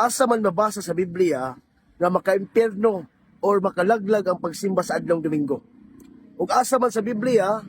asa man mabasa sa Biblia nga maka-impierno or makalaglag ang pagsimba sa adlong Domingo. Ug asa man sa Biblia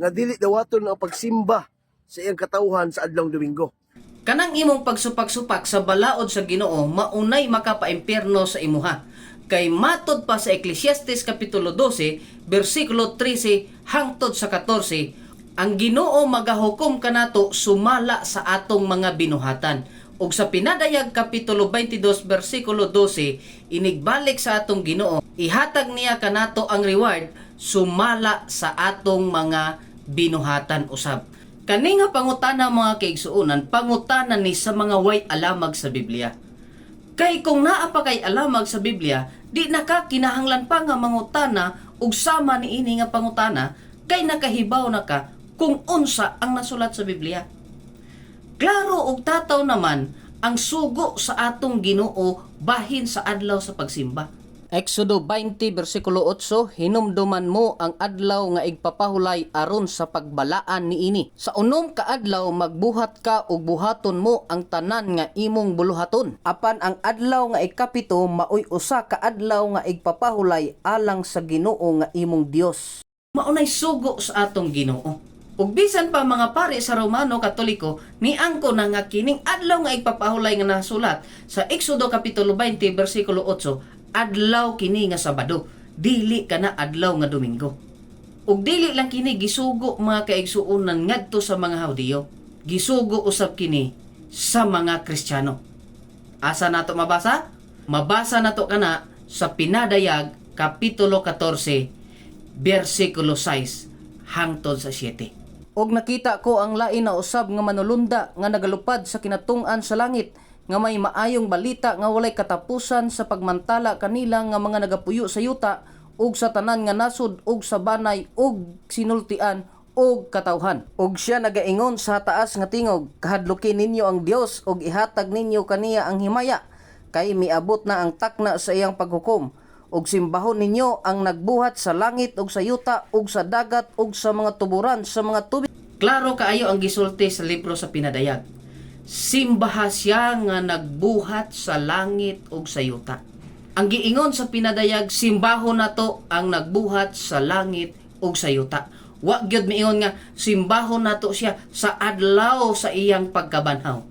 nga dili dawaton ang pagsimba sa iyang katawhan sa adlong Domingo. Kanang imong pagsupak-supak sa balaod sa Ginoo maunay makapaimpierno sa imuha. Kay matod pa sa Ecclesiastes kapitulo 12, bersikulo 13 hangtod sa 14, ang Ginoo magahukom kanato sumala sa atong mga binuhatan. Ug sa pinadayag kapitulo 22 bersikulo 12, inigbalik sa atong Ginoo, ihatag niya kanato ang reward sumala sa atong mga binuhatan usab. Kani nga pangutana mga kaigsuunan, pangutana ni sa mga way alamag sa Biblia. Kay kung naa pa kay alamag sa Biblia, di na ka kinahanglan pa nga mangutana ug sama ni ini nga pangutana kay nakahibaw na ka kung unsa ang nasulat sa Biblia. Klaro og tataw naman ang sugo sa atong Ginoo bahin sa adlaw sa pagsimba. Exodo 20 bersikulo 8 hinumduman mo ang adlaw nga igpapahulay aron sa pagbalaan niini. Sa unom ka adlaw magbuhat ka ug buhaton mo ang tanan nga imong buluhaton. Apan ang adlaw nga ikapito maoy usa ka adlaw nga igpapahulay alang sa Ginoo nga imong Dios. Maunay sugo sa atong Ginoo. Ug bisan pa mga pari sa Romano Katoliko, niangko na nga kining adlaw nga igpapahulay nga nasulat sa Exodo kapitulo 20 bersikulo 8, adlaw kini nga Sabado, dili kana adlaw nga Domingo. Ug dili lang kini gisugo mga kaigsuonan ngadto sa mga Hudiyo. Gisugo usab kini sa mga Kristiyano. Asa nato mabasa? Mabasa nato kana sa Pinadayag kapitulo 14 bersikulo 6 hangtod sa 7. Og nakita ko ang lain na usab nga manulunda nga nagalupad sa kinatung-an sa langit nga may maayong balita nga walay katapusan sa pagmantala kanila nga mga nagapuyo sa yuta ug sa tanan nga nasud ug sa banay ug sinultian ug katawhan. Ug siya nagaingon sa taas nga tingog, kahadlukin ninyo ang Dios ug ihatag ninyo kaniya ang himaya kay miabot na ang takna sa iyang paghukom ug simbahon ninyo ang nagbuhat sa langit ug sa yuta ug sa dagat ug sa mga tuburan sa mga tubig. Klaro kaayo ang gisulti sa libro sa pinadayag. Simbaha siya nga nagbuhat sa langit ug sa yuta. Ang giingon sa pinadayag, simbahon nato ang nagbuhat sa langit ug sa yuta. Wa gyud miingon nga simbahon nato siya sa adlaw sa iyang pagkabanhaw.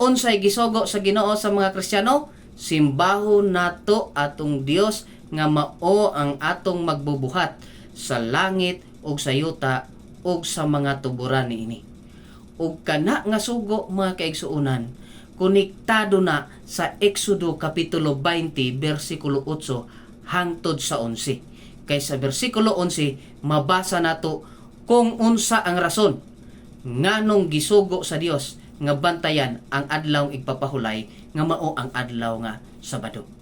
Unsay gisugo sa Ginoo sa mga Kristiyano? Simbahon nato atong Dios nga mao ang atong magbubuhat sa langit ug sa yuta ug sa mga tuburan niini. Ug kana nga sugo mga kaigsuunan, konektado na sa Exodo kapitulo 20 bersikulo 8 hangtod sa 11. Kay sa bersikulo 11 mabasa nato kung unsa ang rason nganong gisugo sa Dios nga bantayan ang adlaw igpapahulay nga mao ang adlaw nga Sabado.